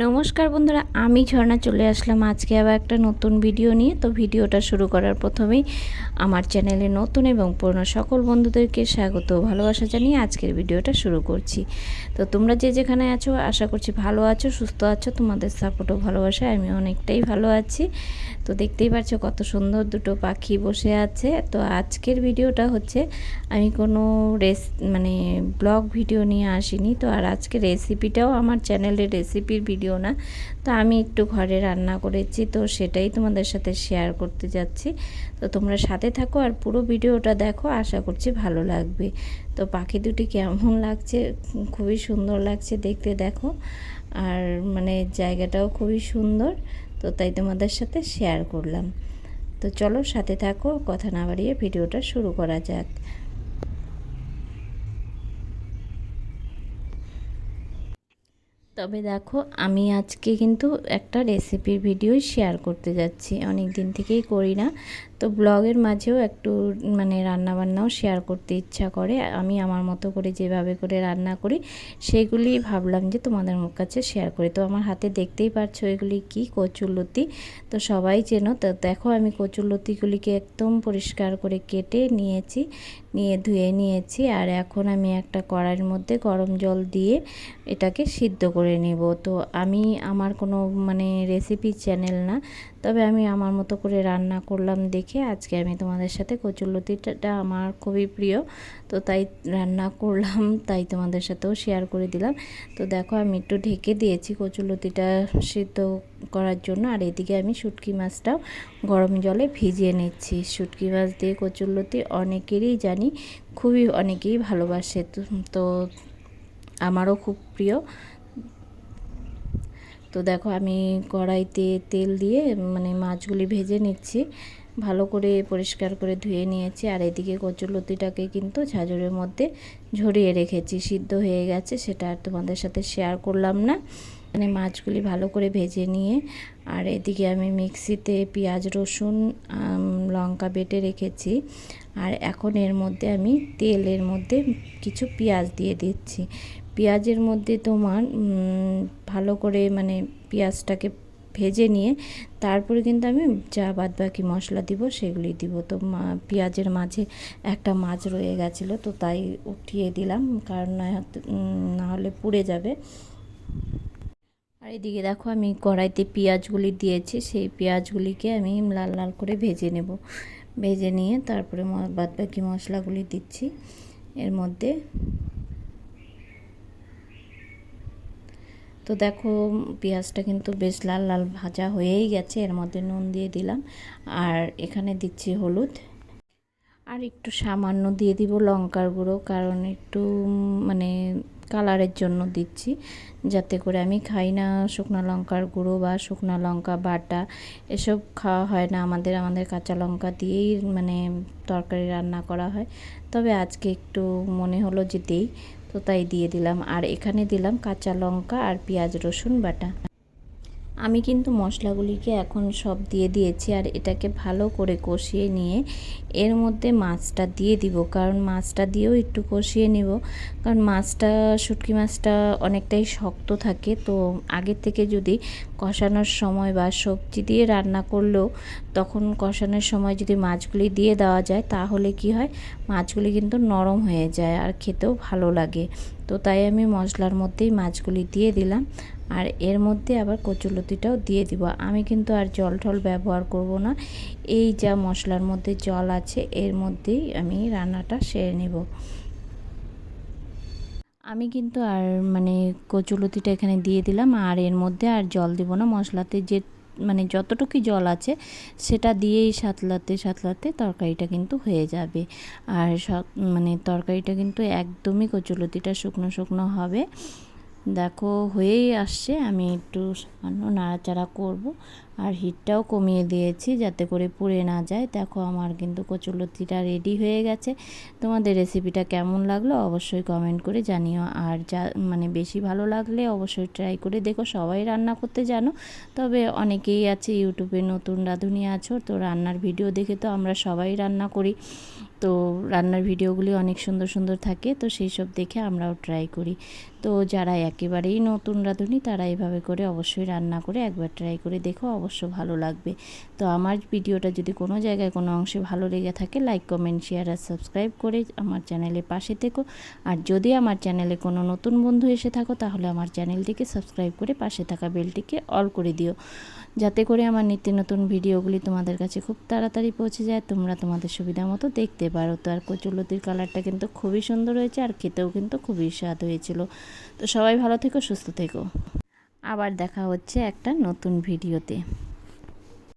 নমস্কার বন্ধুরা, আমি ঝর্ণা চলে আসলাম আজকে আবার একটা নতুন ভিডিও নিয়ে। তো ভিডিওটা শুরু করার প্রথমেই আমার চ্যানেলে নতুন এবং পুরনো সকল বন্ধুদেরকে স্বাগত ভালোবাসা জানিয়ে আজকের ভিডিওটা শুরু করছি। তো তোমরা যে যেখানে আছো, আশা করছি ভালো আছো, সুস্থ আছো, তোমাদের সাপোর্ট ও ভালোবাসায় আমি অনেকটাই ভালো আছি। তো দেখতেই পাচ্ছ কত সুন্দর দুটো পাখি বসে আছে। তো আজকের ভিডিওটা হচ্ছে, আমি কোনো রেস মানে ব্লগ ভিডিও নিয়ে আসিনি। তো আর আজকে রেসিপিটাও আমার চ্যানেলের রেসিপির ভিডিও না। তো আমি একটু ঘরে রান্না করেছি, তো সেটাই তোমাদের সাথে শেয়ার করতে যাচ্ছি। তো তোমরা সাথে থাকো আর পুরো ভিডিওটা দেখো, আশা করছি ভালো লাগবে। তো পাখি দুটি কেমন লাগছে? খুবই সুন্দর লাগছে দেখতে, দেখো। আর মানে জায়গাটাও খুবই সুন্দর, তো তাই তোমাদের সাথে শেয়ার করলাম। তো চলো সাথে থাকো, কথা না বাড়িয়ে ভিডিওটা শুরু করা যাক। তবে দেখো, আমি আজকে কিন্তু একটা রেসিপির ভিডিও শেয়ার করতে যাচ্ছি। অনেক দিন থেকেই করি না। তো ব্লগের মাঝেও একটু মানে রান্নাবান্নাও শেয়ার করতে ইচ্ছা করে। আমি আমার মতো করে যেভাবে করে রান্না করি, সেগুলি ভাবলাম যে তোমাদের কাছে শেয়ার করি। তো আমার হাতে দেখতেই পারছ এগুলি কি কচুরলতি তো সবাই চেনো, তো দেখো আমি কচুরলতিগুলিকে একদম পরিষ্কার করে কেটে নিয়েছি, নিয়ে ধুয়ে নিয়েছি। আর এখন আমি একটা কড়াইয়ের মধ্যে গরম জল দিয়ে এটাকে সিদ্ধ করে নেব। তো আমি, আমার কোনো মানে রেসিপি চ্যানেল না। তবে আমি আমার মতো করে রান্না করলাম দেখে আজকে আমি তোমাদের সাথে কচুরলতিটা আমার খুবই প্রিয়। তো তাই রান্না করলাম, তাই তোমাদের সাথেও শেয়ার করে দিলাম। তো দেখো আমি একটু ঢেকে দিয়েছি কচুরলতিটা সিদ্ধ করার জন্য। আর এদিকে আমি শুটকি মাছটাও গরম জলে ভিজিয়ে নিচ্ছি। শুটকি মাছ দিয়ে কচুরলতি অনেকেরই জানি খুবই, অনেকেই ভালোবাসে। তো আমারও খুব প্রিয়। তো দেখো আমি কড়াইতে তেল দিয়ে মানে মাছগুলি ভেজে নিচ্ছি। ভালো করে পরিষ্কার করে ধুয়ে নিয়েছি। আর এদিকে কচুরলতিটাকে কিন্তু ঝাঁঝরের মধ্যে ঝরিয়ে রেখেছি। সিদ্ধ হয়ে গেছে, সেটা আর তোমাদের সাথে শেয়ার করলাম না। মানে মাছগুলি ভালো করে ভেজে নিয়ে, আর এদিকে আমি মিক্সিতে পেঁয়াজ, রসুন লঙ্কা বেটে রেখেছি। আর এখন এর মধ্যে আমি তেলের মধ্যে কিছু পেঁয়াজ দিয়ে দিচ্ছি। পেঁয়াজের মধ্যে তোমার ভালো করে মানে পেঁয়াজটাকে ভেজে নিয়ে তারপরে কিন্তু আমি যা বাদ বাকি মশলা দিব সেগুলি দিব। তো পেঁয়াজের মাঝে একটা মাছ রয়ে গেছিল, তো তাই উঠিয়ে দিলাম, কারণ না হলে পুড়ে যাবে। আর এদিকে দেখো আমি কড়াইতে পেঁয়াজগুলি দিয়েছি, সেই পেঁয়াজগুলিকে আমি লাল লাল করে ভেজে নেব। ভেজে নিয়ে তারপরে বাদ বাকি মশলাগুলি দিচ্ছি। এর মধ্যে তো দেখো, পেঁয়াজটা কিন্তু বেশ লাল লাল ভাজা হয়েই গেছে, এর মধ্যে নুন দিয়ে দিলাম। আর এখানে দিচ্ছি হলুদ। আর একটু সামান্য দিয়ে দিব লঙ্কার গুঁড়ো, কারণ একটু মানে কালারের জন্য দিচ্ছি। যাতে করে আমি খাই না শুকনো লঙ্কার গুঁড়ো বা শুকনো লঙ্কা বাটা। এসব খাওয়া হয় না আমাদের আমাদের কাঁচা লঙ্কা দিয়েই মানে তরকারি রান্না করা হয়। তবে আজকে একটু মনে হলো যে দেই। তো তাই দিয়ে দিলাম। আর এখানে দিলাম কাঁচা লঙ্কা আর পেঁয়াজ রসুন বাটা। আমি কিন্তু মশলাগুলিকে এখন সব দিয়ে দিয়েছি আর এটাকে ভালো করে কষিয়ে নিয়ে এর মধ্যে মাছটা দিয়ে দিব। কারণ মাছটা দিয়েও একটু কষিয়ে নিব। কারণ মাছটা, শুটকি মাছটা অনেকটাই শক্ত থাকে। তো আগের থেকে যদি কষানোর সময় বা সবজি দিয়ে রান্না করলেও তখন কষানোর সময় যদি মাছগুলি দিয়ে দেওয়া যায়, তাহলে কি হয়? মাছগুলি কিন্তু নরম হয়ে যায় আর খেতেও ভালো লাগে। তো তাই আমি মশলার মধ্যেই মাছগুলি দিয়ে দিলাম। আর এর মধ্যে আবার কচুলতিটাও দিয়ে দিব। আমি কিন্তু আর জল টল ব্যবহার করব না। এই যা মশলার মধ্যে জল আছে, এর মধ্যেই আমি রান্নাটা সেরে নেব। আমি কিন্তু আর মানে কচুলতিটা এখানে দিয়ে দিলাম। আর এর মধ্যে আর জল দিব না। মশলাতে যে মানে যতটুকু জল আছে, সেটা দিয়েই সাতলাতে সাতলাতে তরকারিটা কিন্তু হয়ে যাবে। আর মানে তরকারিটা কিন্তু একদমই কচুলতিটা শুকনো শুকনো হবে। দেখো হয়েই আসছে, আমি একটু সামান্য নাড়াচাড়া করব। আর হিটটাও কমিয়ে দিয়েছি যাতে করে পুড়ে না যায়। দেখো আমার কিন্তু কচুলতিটা রেডি হয়ে গেছে। তোমাদের রেসিপিটা কেমন লাগল অবশ্যই কমেন্ট করে জানিও। আর যা মানে বেশি ভালো লাগলে অবশ্যই ট্রাই করে দেখো, সবাই রান্না করতে জানো। তবে অনেকেই আছে ইউটিউবে নতুন রাঁধুনি আছো, তো রান্নার ভিডিও দেখে তো আমরা সবাই রান্না করি। তো রান্নার ভিডিওগুলি অনেক সুন্দর সুন্দর থাকে, তো সেই সব দেখে আমরাও ট্রাই করি। তো যারা একেবারেই নতুন রাঁধুনি, তারা এভাবে করে অবশ্যই রান্না করে একবার ট্রাই করে দেখো, অবশ্য ভালো লাগবে। তো আমার ভিডিওটা যদি কোনো জায়গায় কোনো অংশে ভালো লেগে থাকে লাইক কমেন্ট শেয়ার আর সাবস্ক্রাইব করে আমার চ্যানেলের পাশে থেকো। আর যদি আমার চ্যানেলে কোনো নতুন বন্ধু এসে থাকো, তাহলে আমার চ্যানেলটিকে সাবস্ক্রাইব করে পাশে থাকা বেলটিকে অল করে দিও। যাতে করে আমার নিত্য নতুন ভিডিওগুলি তোমাদের কাছে খুব তাড়াতাড়ি পৌঁছে যায়, তোমরা তোমাদের সুবিধা মতো দেখতে পারো। তো আর কচুলতির কালারটা কিন্তু খুবই সুন্দর হয়েছে আর খেতেও কিন্তু খুবই স্বাদ হয়েছিল। তো সবাই ভালো থেকো, সুস্থ থেকো। আবার দেখা হচ্ছে একটা নতুন ভিডিওতে